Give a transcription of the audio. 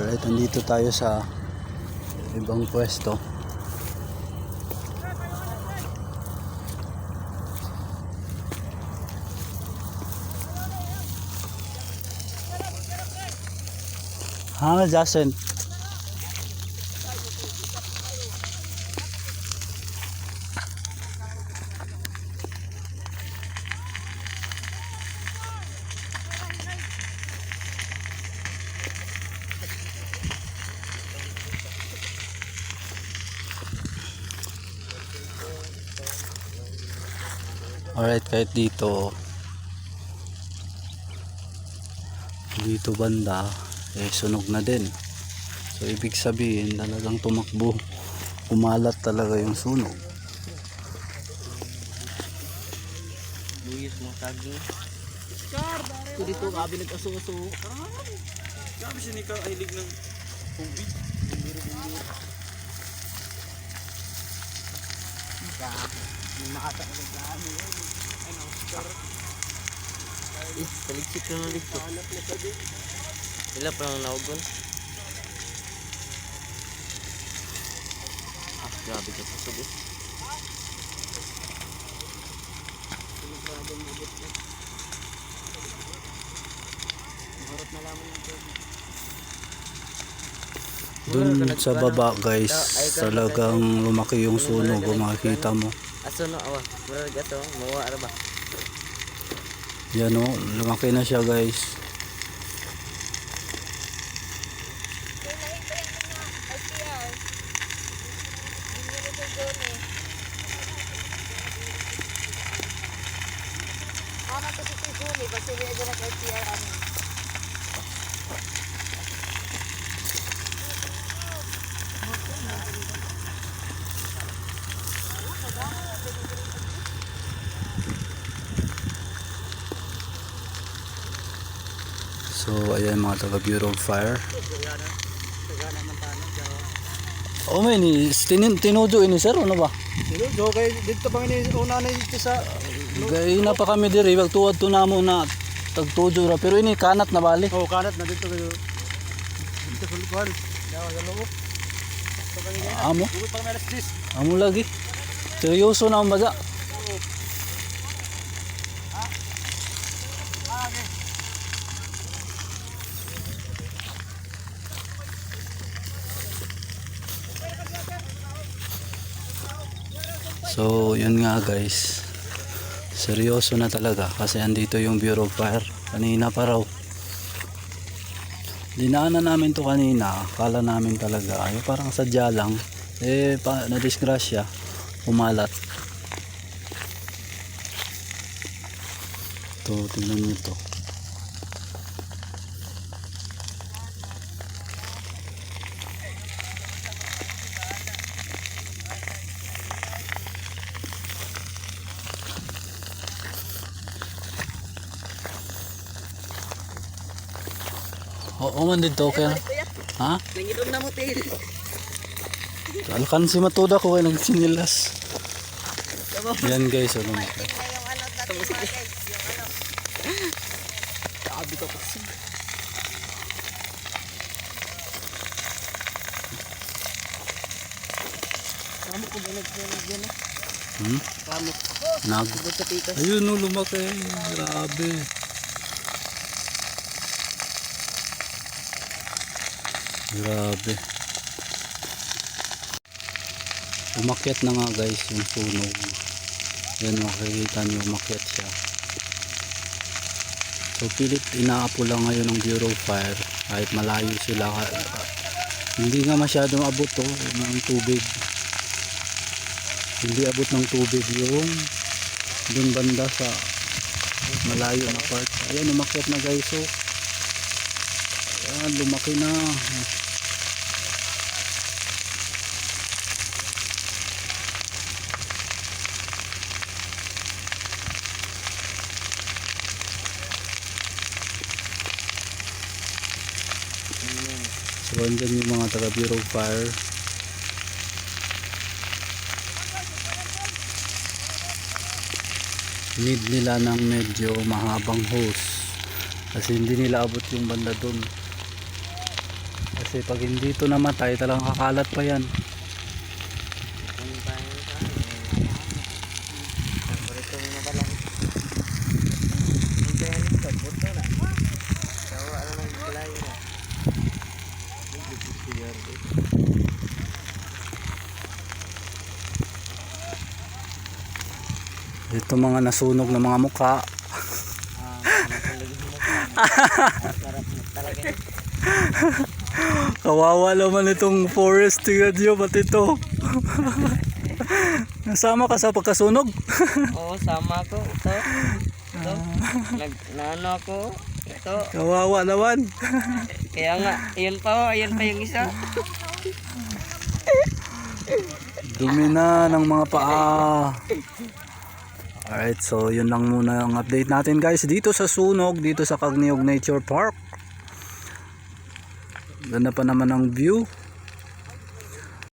Alright, nandito tayo sa ibang pwesto. Ha, Jason? Alright, kahit dito dito banda eh sunog na din so ibig sabihin talagang tumakbo kumalat talaga yung sunog Luis mo saging. Ito dito kabi nag-aso-aso. Grabe siya ni ka hilig ng tubig. Eh, taligsik na lang dito. Ila pa lang naugon. Ah, grabe ka sa subo. dun sa baba guys talagang lumaki yung sunog makikita mo Aso no, awa. Murag aso, mawa ara ba? Yan o lumaki na siya guys Ano to si Tijuni, basta hindi na nag-LTR amin. So ayan mga taga Bureau of Fire oh may ni tinin, tinudo ini sir ano ba Sinudo kay dito pa ni una na dito sa gay na pa kami diri wag tuwad to namo na tagtudo ra pero ini kanat na bali oh kanat na dito kayo. Dito sa lugar. Dawa sa loob. Amo Bukod pa kami alas 10. amo lagi seryoso na ang baga So, yun nga guys. Seryoso na talaga kasi andito yung Bureau of Fire. Kanina pa raw. Dinaanan namin to kanina. Akala namin talaga. Ay, parang sadya lang. Eh, pa, na-disgrasya. Umalat. To, tingnan nyo to. Oo man dito, okay. Ha? Nangilom na mo tail. Alkan si Matuda ko ay nagsinilas. Yan guys, ano mo. Grabe ka pa. Kamu ko ba nagpapagyan na? Hmm? Kamu. Nag. Ayun no, lumaki. Grabe. Grabe. Umakyat na nga guys yung sunog. Yan makikita nyo, umakyat siya. So pilit inaapo lang ngayon ng Bureau Fire kahit malayo sila. Hindi nga masyadong abot to ng tubig. Hindi abot ng tubig yung dun banda sa malayo na part. Ayan, umakyat na guys. So, ayan, lumaki na. So, andyan yung mga taga Bureau Fire. need nila ng medyo mahabang hose kasi hindi nila abot yung banda dun kasi pag hindi ito namatay, talagang kakalat pa yan. Kung tayo sa ano. Paborito mo na pala. Hindi yan ito. Buto na. Sawa na ng galayo na. Hindi ko siya rin. Ito mga nasunog na mga mukha. Kawawa naman itong forest. Tingnan nyo, pati ito. Nasama ka sa pagkasunog? Oo, sama ko. Ito. Ito. Nag, naano ako. Ito. Kawawa naman. Kaya nga, ayun pa oh, ayun pa yung isa. Dumi na ng mga paa. Alright, so yun lang muna ang update natin guys dito sa Sunog, dito sa Cagniog Nature Park. Ganda pa naman ang view.